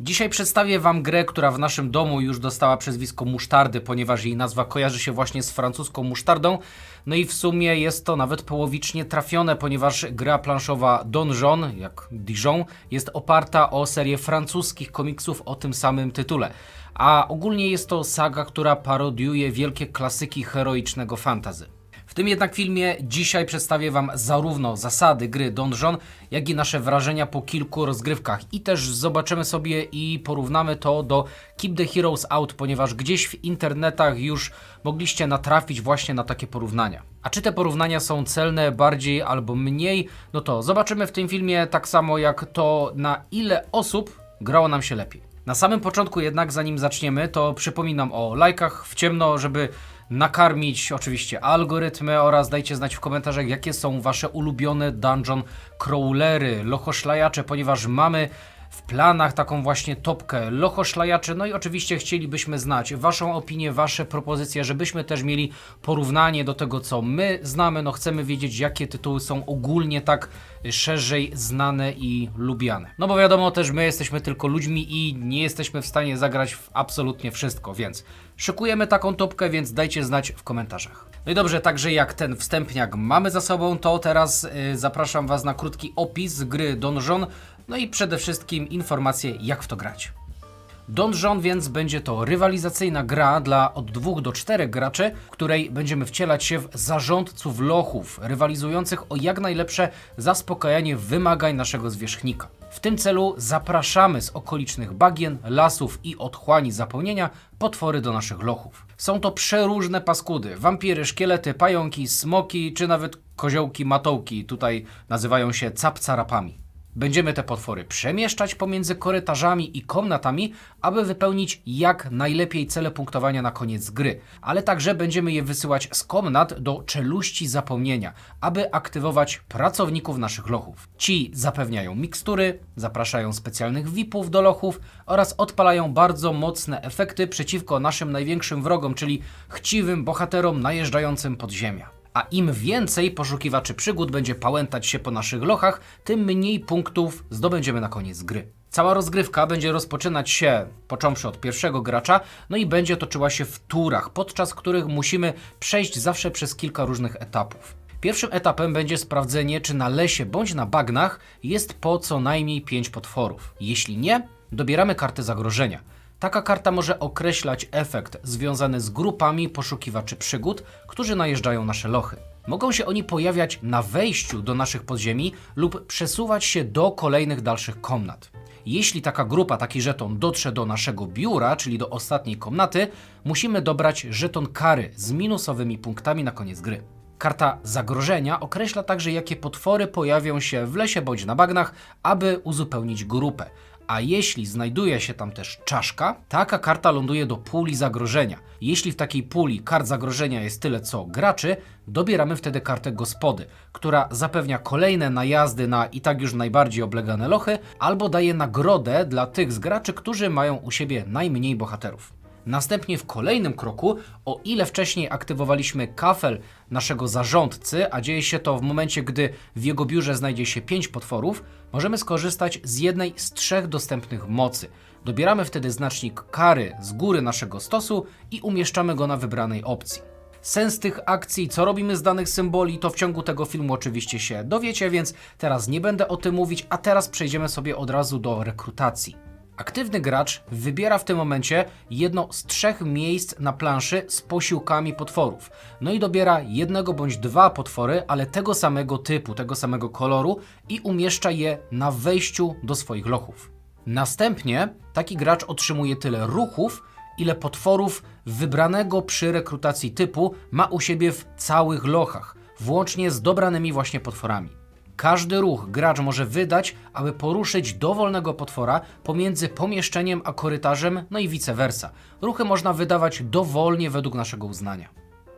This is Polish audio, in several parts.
Dzisiaj przedstawię Wam grę, która w naszym domu już dostała przezwisko musztardy, ponieważ jej nazwa kojarzy się właśnie z francuską musztardą. No i w sumie jest to nawet połowicznie trafione, ponieważ gra planszowa Donjon, jak Dijon, jest oparta o serię francuskich komiksów o tym samym tytule. A ogólnie jest to saga, która parodiuje wielkie klasyki heroicznego fantasy. Tym jednak filmie dzisiaj przedstawię Wam zarówno zasady gry Donjon, jak i nasze wrażenia po kilku rozgrywkach. I też zobaczymy sobie i porównamy to do Keep the Heroes Out, ponieważ gdzieś w internetach już mogliście natrafić właśnie na takie porównania. A czy te porównania są celne bardziej albo mniej, no to zobaczymy w tym filmie tak samo jak to na ile osób grało nam się lepiej. Na samym początku jednak, zanim zaczniemy, to przypominam o lajkach w ciemno, żeby nakarmić oczywiście algorytmy oraz dajcie znać w komentarzach, jakie są wasze ulubione dungeon crawlery, lochoszlajacze, ponieważ mamy w planach taką właśnie topkę lochoszlajaczy. No i oczywiście chcielibyśmy znać waszą opinię, wasze propozycje, żebyśmy też mieli porównanie do tego, co my znamy. No chcemy wiedzieć, jakie tytuły są ogólnie tak szerzej znane i lubiane. No bo wiadomo też, my jesteśmy tylko ludźmi i nie jesteśmy w stanie zagrać w absolutnie wszystko, więc szykujemy taką topkę, więc dajcie znać w komentarzach. No i dobrze, także jak ten wstępniak mamy za sobą, to teraz y, zapraszam Was na krótki opis gry Donjon, no i przede wszystkim informacje, jak w to grać. Donjon więc będzie to rywalizacyjna gra dla od 2 do 4 graczy, w której będziemy wcielać się w zarządców lochów, rywalizujących o jak najlepsze zaspokajanie wymagań naszego zwierzchnika. W tym celu zapraszamy z okolicznych bagien, lasów i otchłani zapełnienia potwory do naszych lochów. Są to przeróżne paskudy, wampiry, szkielety, pająki, smoki czy nawet koziołki matołki, tutaj nazywają się capcarapami. Będziemy te potwory przemieszczać pomiędzy korytarzami i komnatami, aby wypełnić jak najlepiej cele punktowania na koniec gry, ale także będziemy je wysyłać z komnat do czeluści zapomnienia, aby aktywować pracowników naszych lochów. Ci zapewniają mikstury, zapraszają specjalnych VIP-ów do lochów oraz odpalają bardzo mocne efekty przeciwko naszym największym wrogom, czyli chciwym bohaterom najeżdżającym pod ziemia. A im więcej poszukiwaczy przygód będzie pałętać się po naszych lochach, tym mniej punktów zdobędziemy na koniec gry. Cała rozgrywka będzie rozpoczynać się, począwszy od pierwszego gracza, no i będzie toczyła się w turach, podczas których musimy przejść zawsze przez kilka różnych etapów. Pierwszym etapem będzie sprawdzenie, czy na lesie bądź na bagnach jest po co najmniej 5 potworów. Jeśli nie, dobieramy kartę zagrożenia. Taka karta może określać efekt związany z grupami poszukiwaczy przygód, którzy najeżdżają nasze lochy. Mogą się oni pojawiać na wejściu do naszych podziemi lub przesuwać się do kolejnych dalszych komnat. Jeśli taka grupa, taki żeton dotrze do naszego biura, czyli do ostatniej komnaty, musimy dobrać żeton kary z minusowymi punktami na koniec gry. Karta zagrożenia określa także, jakie potwory pojawią się w lesie bądź na bagnach, aby uzupełnić grupę. A jeśli znajduje się tam też czaszka, taka karta ląduje do puli zagrożenia. Jeśli w takiej puli kart zagrożenia jest tyle co graczy, dobieramy wtedy kartę gospody, która zapewnia kolejne najazdy na i tak już najbardziej oblegane lochy, albo daje nagrodę dla tych z graczy, którzy mają u siebie najmniej bohaterów. Następnie w kolejnym kroku, o ile wcześniej aktywowaliśmy kafel naszego zarządcy, a dzieje się to w momencie, gdy w jego biurze znajdzie się 5 potworów, możemy skorzystać z jednej z trzech dostępnych mocy. Dobieramy wtedy znacznik kary z góry naszego stosu i umieszczamy go na wybranej opcji. Sens tych akcji, co robimy z danych symboli, to w ciągu tego filmu oczywiście się dowiecie, więc teraz nie będę o tym mówić, a teraz przejdziemy sobie od razu do rekrutacji. Aktywny gracz wybiera w tym momencie jedno z trzech miejsc na planszy z posiłkami potworów. No i dobiera jednego bądź dwa potwory, ale tego samego typu, tego samego koloru i umieszcza je na wejściu do swoich lochów. Następnie taki gracz otrzymuje tyle ruchów, ile potworów wybranego przy rekrutacji typu ma u siebie w całych lochach, włącznie z dobranymi właśnie potworami. Każdy ruch gracz może wydać, aby poruszyć dowolnego potwora pomiędzy pomieszczeniem a korytarzem, no i vice versa. Ruchy można wydawać dowolnie według naszego uznania.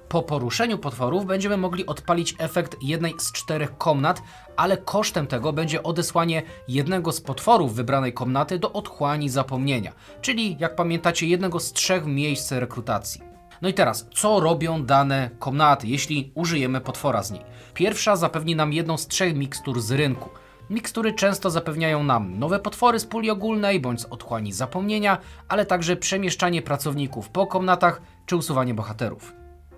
Po poruszeniu potworów będziemy mogli odpalić efekt jednej z czterech komnat, ale kosztem tego będzie odesłanie jednego z potworów wybranej komnaty do otchłani zapomnienia, czyli jak pamiętacie jednego z trzech miejsc rekrutacji. No i teraz, co robią dane komnaty, jeśli użyjemy potwora z niej? Pierwsza zapewni nam jedną z trzech mikstur z rynku. Mikstury często zapewniają nam nowe potwory z puli ogólnej bądź z otchłani zapomnienia, ale także przemieszczanie pracowników po komnatach czy usuwanie bohaterów.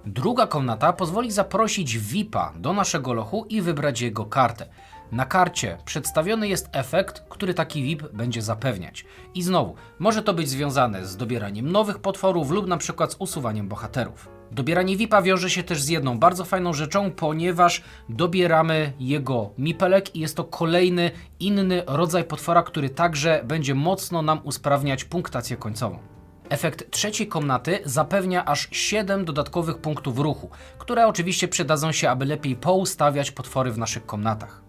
Druga komnata pozwoli zaprosić VIP-a do naszego lochu i wybrać jego kartę. Na karcie przedstawiony jest efekt, który taki VIP będzie zapewniać. I znowu, może to być związane z dobieraniem nowych potworów lub na przykład z usuwaniem bohaterów. Dobieranie VIP-a wiąże się też z jedną bardzo fajną rzeczą, ponieważ dobieramy jego mipelek i jest to kolejny inny rodzaj potwora, który także będzie mocno nam usprawniać punktację końcową. Efekt trzeciej komnaty zapewnia aż 7 dodatkowych punktów ruchu, które oczywiście przydadzą się, aby lepiej poustawiać potwory w naszych komnatach.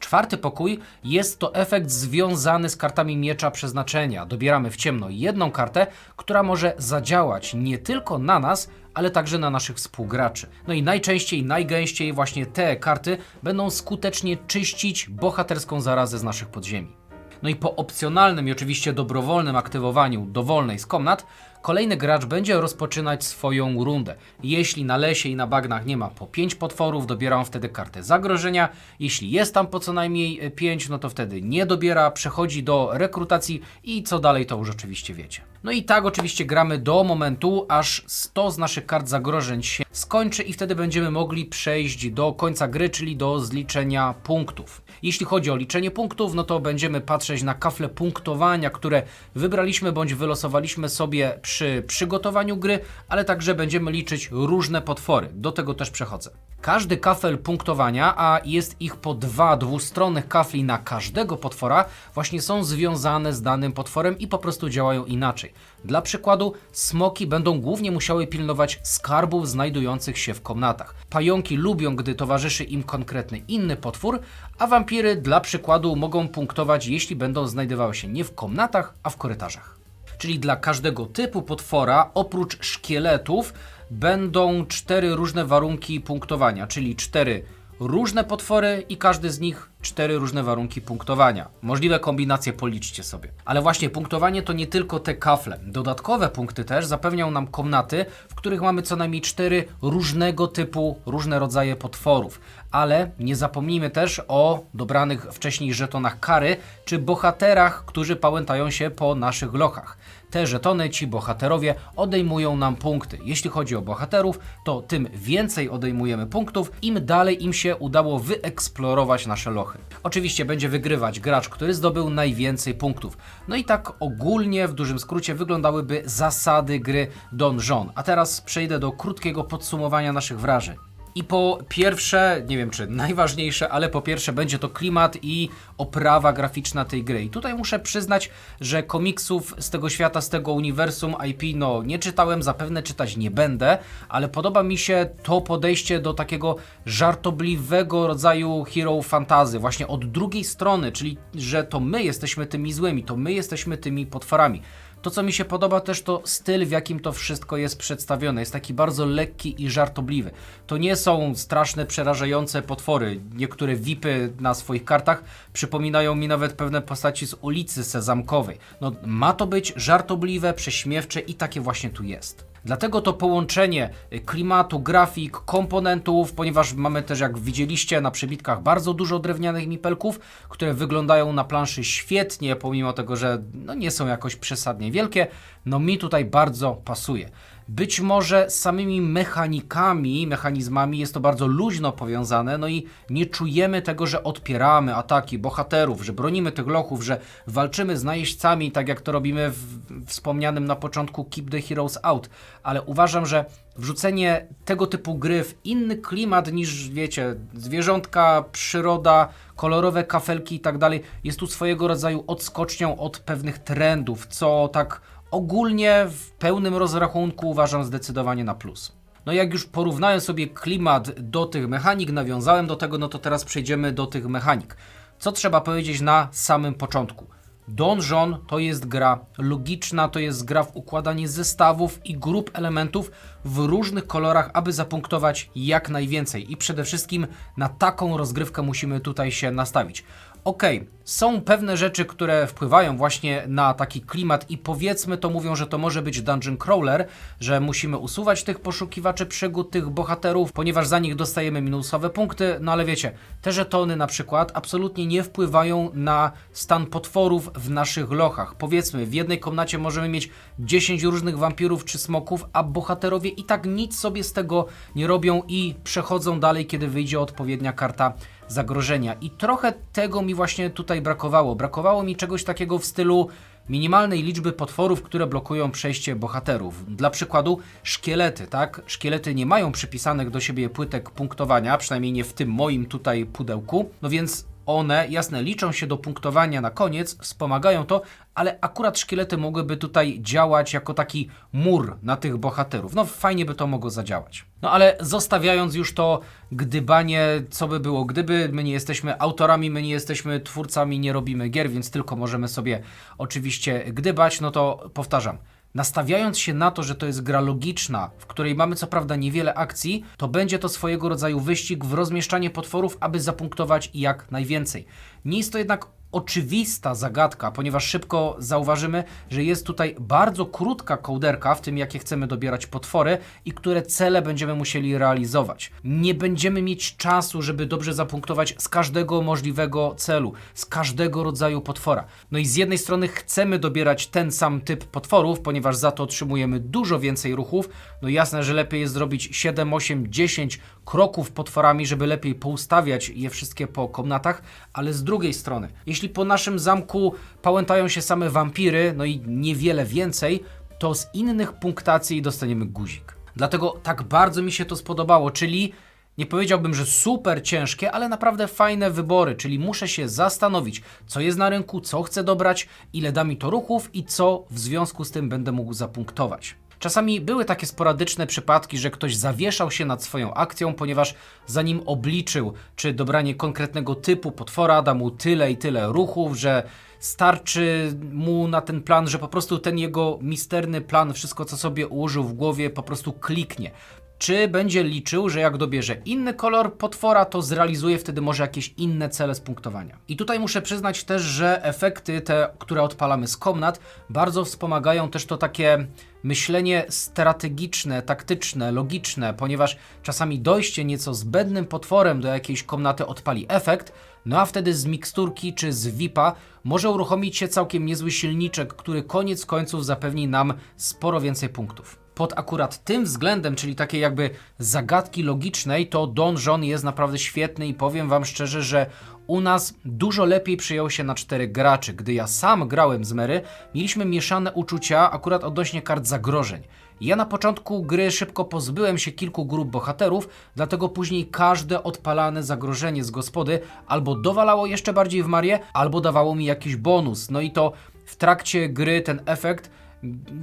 Czwarty pokój jest to efekt związany z kartami miecza przeznaczenia. Dobieramy w ciemno jedną kartę, która może zadziałać nie tylko na nas, ale także na naszych współgraczy. No i najczęściej, najgęściej właśnie te karty będą skutecznie czyścić bohaterską zarazę z naszych podziemi. No i po opcjonalnym i oczywiście dobrowolnym aktywowaniu dowolnej z komnat, kolejny gracz będzie rozpoczynać swoją rundę. Jeśli na lesie i na bagnach nie ma po 5 potworów, dobiera on wtedy kartę zagrożenia. Jeśli jest tam po co najmniej 5, no to wtedy nie dobiera, przechodzi do rekrutacji i co dalej to już oczywiście wiecie. No i tak oczywiście gramy do momentu, aż 100 z naszych kart zagrożeń się skończy i wtedy będziemy mogli przejść do końca gry, czyli do zliczenia punktów. Jeśli chodzi o liczenie punktów, no to będziemy patrzeć na kafle punktowania, które wybraliśmy bądź wylosowaliśmy sobie przy przygotowaniu gry, ale także będziemy liczyć różne potwory. Do tego też przechodzę. Każdy kafel punktowania, a jest ich po dwa dwustronnych kafli na każdego potwora, właśnie są związane z danym potworem i po prostu działają inaczej. Dla przykładu, smoki będą głównie musiały pilnować skarbów znajdujących się w komnatach. Pająki lubią, gdy towarzyszy im konkretny inny potwór, a wampiry dla przykładu mogą punktować, jeśli będą znajdowały się nie w komnatach, a w korytarzach. Czyli dla każdego typu potwora, oprócz szkieletów, będą cztery różne warunki punktowania, czyli cztery różne potwory i każdy z nich cztery różne warunki punktowania. Możliwe kombinacje policzcie sobie. Ale właśnie punktowanie to nie tylko te kafle. Dodatkowe punkty też zapewnią nam komnaty, w których mamy co najmniej cztery różnego typu, różne rodzaje potworów. Ale nie zapomnijmy też o dobranych wcześniej żetonach kary, czy bohaterach, którzy pałętają się po naszych lochach. Te żetony, ci bohaterowie odejmują nam punkty. Jeśli chodzi o bohaterów, to tym więcej odejmujemy punktów, im dalej im się udało wyeksplorować nasze lochy. Oczywiście będzie wygrywać gracz, który zdobył najwięcej punktów. No i tak ogólnie, w dużym skrócie, wyglądałyby zasady gry Donjon. A teraz przejdę do krótkiego podsumowania naszych wrażeń. I po pierwsze, nie wiem czy najważniejsze, ale po pierwsze będzie to klimat i oprawa graficzna tej gry. I tutaj muszę przyznać, że komiksów z tego świata, z tego uniwersum IP, no nie czytałem, zapewne czytać nie będę, ale podoba mi się to podejście do takiego żartobliwego rodzaju hero fantazy, właśnie od drugiej strony, czyli że to my jesteśmy tymi złymi, to my jesteśmy tymi potworami. To, co mi się podoba też, to styl, w jakim to wszystko jest przedstawione. Jest taki bardzo lekki i żartobliwy. To nie są straszne, przerażające potwory. Niektóre VIPy na swoich kartach przypominają mi nawet pewne postaci z ulicy Sezamkowej. No, ma to być żartobliwe, prześmiewcze i takie właśnie tu jest. Dlatego to połączenie klimatu, grafik, komponentów, ponieważ mamy też, jak widzieliście na przebitkach, bardzo dużo drewnianych mipelków, które wyglądają na planszy świetnie, pomimo tego, że no nie są jakoś przesadnie wielkie, no mi tutaj bardzo pasuje. Być może z samymi mechanikami, mechanizmami jest to bardzo luźno powiązane, no i nie czujemy tego, że odpieramy ataki bohaterów, że bronimy tych lochów, że walczymy z najeźdźcami, tak jak to robimy w wspomnianym na początku Keep the Heroes Out. Ale uważam, że wrzucenie tego typu gry w inny klimat niż, wiecie, zwierzątka, przyroda, kolorowe kafelki i tak dalej, jest tu swojego rodzaju odskocznią od pewnych trendów, co tak ogólnie w pełnym rozrachunku uważam zdecydowanie na plus. No jak już porównałem sobie klimat do tych mechanik, nawiązałem do tego, no to teraz przejdziemy do tych mechanik. Co trzeba powiedzieć na samym początku? Donjon to jest gra logiczna, to jest gra w układanie zestawów i grup elementów w różnych kolorach, aby zapunktować jak najwięcej. I przede wszystkim na taką rozgrywkę musimy tutaj się nastawić. Okej, są pewne rzeczy, które wpływają właśnie na taki klimat i powiedzmy to mówią, że to może być dungeon crawler, że musimy usuwać tych poszukiwaczy przygód, tych bohaterów, ponieważ za nich dostajemy minusowe punkty, no ale wiecie, te żetony na przykład absolutnie nie wpływają na stan potworów w naszych lochach. Powiedzmy, w jednej komnacie możemy mieć 10 różnych wampirów czy smoków, a bohaterowie i tak nic sobie z tego nie robią i przechodzą dalej, kiedy wyjdzie odpowiednia karta zagrożenia. I trochę tego mi właśnie tutaj brakowało. Brakowało mi czegoś takiego w stylu minimalnej liczby potworów, które blokują przejście bohaterów. Dla przykładu szkielety, tak? Szkielety nie mają przypisanych do siebie płytek punktowania, przynajmniej nie w tym moim tutaj pudełku. No więc one, jasne, liczą się do punktowania na koniec, wspomagają to, ale akurat szkielety mogłyby tutaj działać jako taki mur na tych bohaterów. No fajnie by to mogło zadziałać. No ale zostawiając już to gdybanie, co by było gdyby, my nie jesteśmy autorami, my nie jesteśmy twórcami, nie robimy gier, więc tylko możemy sobie oczywiście gdybać, no to powtarzam. Nastawiając się na to, że to jest gra logiczna, w której mamy co prawda niewiele akcji, to będzie to swojego rodzaju wyścig w rozmieszczanie potworów, aby zapunktować jak najwięcej. Nie jest to jednak oczywista zagadka, ponieważ szybko zauważymy, że jest tutaj bardzo krótka kołderka w tym, jakie chcemy dobierać potwory i które cele będziemy musieli realizować. Nie będziemy mieć czasu, żeby dobrze zapunktować z każdego możliwego celu, z każdego rodzaju potwora. No i z jednej strony chcemy dobierać ten sam typ potworów, ponieważ za to otrzymujemy dużo więcej ruchów. No jasne, że lepiej jest zrobić 7, 8, 10 kroków potworami, żeby lepiej poustawiać je wszystkie po komnatach, ale z drugiej strony, jeśli po naszym zamku pałętają się same wampiry, no i niewiele więcej, to z innych punktacji dostaniemy guzik. Dlatego tak bardzo mi się to spodobało, czyli nie powiedziałbym, że super ciężkie, ale naprawdę fajne wybory, czyli muszę się zastanowić, co jest na rynku, co chcę dobrać, ile da mi to ruchów i co w związku z tym będę mógł zapunktować. Czasami były takie sporadyczne przypadki, że ktoś zawieszał się nad swoją akcją, ponieważ zanim obliczył, czy dobranie konkretnego typu potwora da mu tyle i tyle ruchów, że starczy mu na ten plan, że po prostu ten jego misterny plan, wszystko co sobie ułożył w głowie, po prostu kliknie. Czy będzie liczył, że jak dobierze inny kolor potwora, to zrealizuje wtedy może jakieś inne cele z punktowania. I tutaj muszę przyznać też, że efekty te, które odpalamy z komnat, bardzo wspomagają też to takie myślenie strategiczne, taktyczne, logiczne, ponieważ czasami dojście nieco zbędnym potworem do jakiejś komnaty odpali efekt, no a wtedy z miksturki czy z VIP-a może uruchomić się całkiem niezły silniczek, który koniec końców zapewni nam sporo więcej punktów pod akurat tym względem, czyli takiej jakby zagadki logicznej, to Donjon jest naprawdę świetny i powiem Wam szczerze, że u nas dużo lepiej przyjął się na czterech graczy. Gdy ja sam grałem z Mary, mieliśmy mieszane uczucia akurat odnośnie kart zagrożeń. Ja na początku gry szybko pozbyłem się kilku grup bohaterów, dlatego później każde odpalane zagrożenie z gospody albo dowalało jeszcze bardziej w Marię, albo dawało mi jakiś bonus. No i to w trakcie gry ten efekt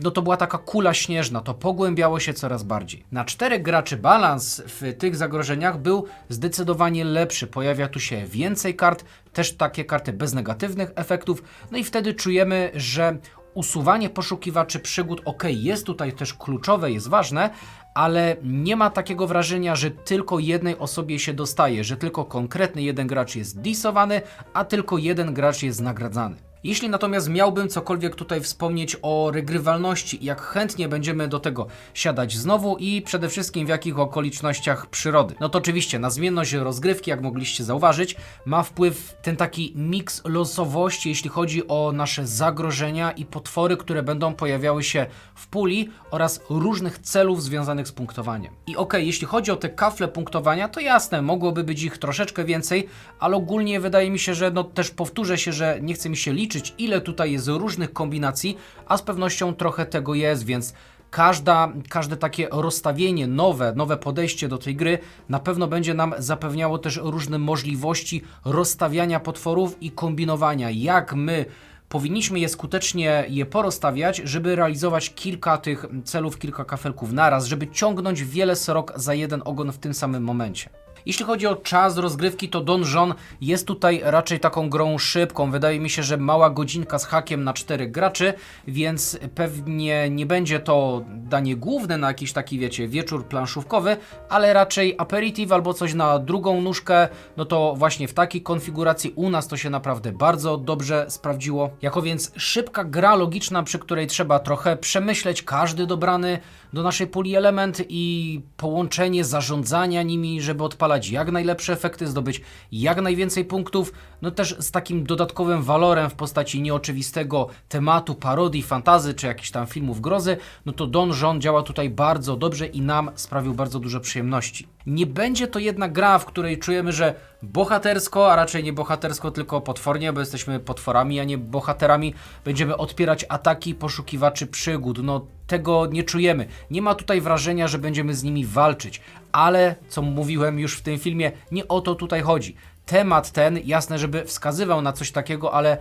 no to była taka kula śnieżna, to pogłębiało się coraz bardziej. Na czterech graczy balans w tych zagrożeniach był zdecydowanie lepszy. Pojawia tu się więcej kart, też takie karty bez negatywnych efektów, no i wtedy czujemy, że usuwanie poszukiwaczy przygód, ok, jest tutaj też kluczowe, jest ważne, ale nie ma takiego wrażenia, że tylko jednej osobie się dostaje, że tylko konkretny jeden gracz jest disowany, a tylko jeden gracz jest nagradzany. Jeśli natomiast miałbym cokolwiek tutaj wspomnieć o regrywalności jak chętnie będziemy do tego siadać znowu i przede wszystkim w jakich okolicznościach przyrody, no to oczywiście na zmienność rozgrywki, jak mogliście zauważyć, ma wpływ ten taki miks losowości, jeśli chodzi o nasze zagrożenia i potwory, które będą pojawiały się w puli oraz różnych celów związanych z punktowaniem. I okay, jeśli chodzi o te kafle punktowania, to jasne, mogłoby być ich troszeczkę więcej, ale ogólnie wydaje mi się, że no też powtórzę się, że nie chce mi się liczyć liczyć, ile tutaj jest różnych kombinacji, a z pewnością trochę tego jest, więc każda, każde takie rozstawienie, nowe, nowe podejście do tej gry na pewno będzie nam zapewniało też różne możliwości rozstawiania potworów i kombinowania, jak my powinniśmy je skutecznie je porozstawiać, żeby realizować kilka tych celów, kilka kafelków naraz, żeby ciągnąć wiele srok za jeden ogon w tym samym momencie. Jeśli chodzi o czas rozgrywki, to Donjon jest tutaj raczej taką grą szybką. Wydaje mi się, że mała godzinka z hakiem na czterech graczy, więc pewnie nie będzie to danie główne na jakiś taki, wiecie, wieczór planszówkowy, ale raczej aperitif albo coś na drugą nóżkę. No to właśnie w takiej konfiguracji u nas to się naprawdę bardzo dobrze sprawdziło. Jako więc szybka gra logiczna, przy której trzeba trochę przemyśleć każdy dobrany do naszej puli element i połączenie zarządzania nimi, żeby odpalać jak najlepsze efekty, zdobyć jak najwięcej punktów, no też z takim dodatkowym walorem w postaci nieoczywistego tematu, parodii, fantazy czy jakichś tam filmów grozy, no to Donjon działa tutaj bardzo dobrze i nam sprawił bardzo dużo przyjemności. Nie będzie to jednak gra, w której czujemy, że bohatersko, a raczej nie bohatersko, tylko potwornie, bo jesteśmy potworami, a nie bohaterami, będziemy odpierać ataki poszukiwaczy przygód. No tego nie czujemy. Nie ma tutaj wrażenia, że będziemy z nimi walczyć. Ale, co mówiłem już w tym filmie, nie o to tutaj chodzi. Temat ten, jasne, żeby wskazywał na coś takiego, ale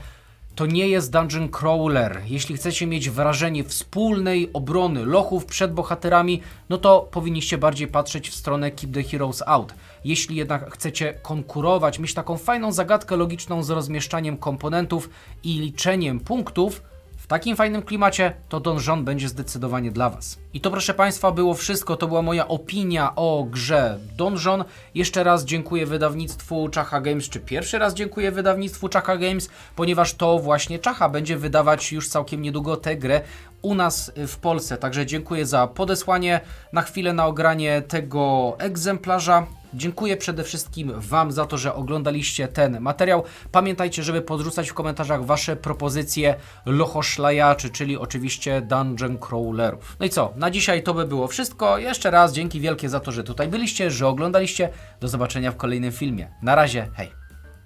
to nie jest dungeon crawler. Jeśli chcecie mieć wrażenie wspólnej obrony lochów przed bohaterami, no to powinniście bardziej patrzeć w stronę Keep the Heroes Out. Jeśli jednak chcecie konkurować, mieć taką fajną zagadkę logiczną z rozmieszczaniem komponentów i liczeniem punktów, w takim fajnym klimacie to Donjon będzie zdecydowanie dla Was. I to proszę Państwa było wszystko, to była moja opinia o grze Donjon. Jeszcze raz dziękuję wydawnictwu Czacha Games, czy pierwszy raz dziękuję wydawnictwu Czacha Games, ponieważ to właśnie Czacha będzie wydawać już całkiem niedługo tę grę u nas w Polsce. Także dziękuję za podesłanie na chwilę na ogranie tego egzemplarza. Dziękuję przede wszystkim Wam za to, że oglądaliście ten materiał. Pamiętajcie, żeby podrzucać w komentarzach Wasze propozycje lochoszlajaczy, czyli oczywiście dungeon crawlerów. No i co, na dzisiaj to by było wszystko. Jeszcze raz dzięki wielkie za to, że tutaj byliście, że oglądaliście. Do zobaczenia w kolejnym filmie. Na razie, hej!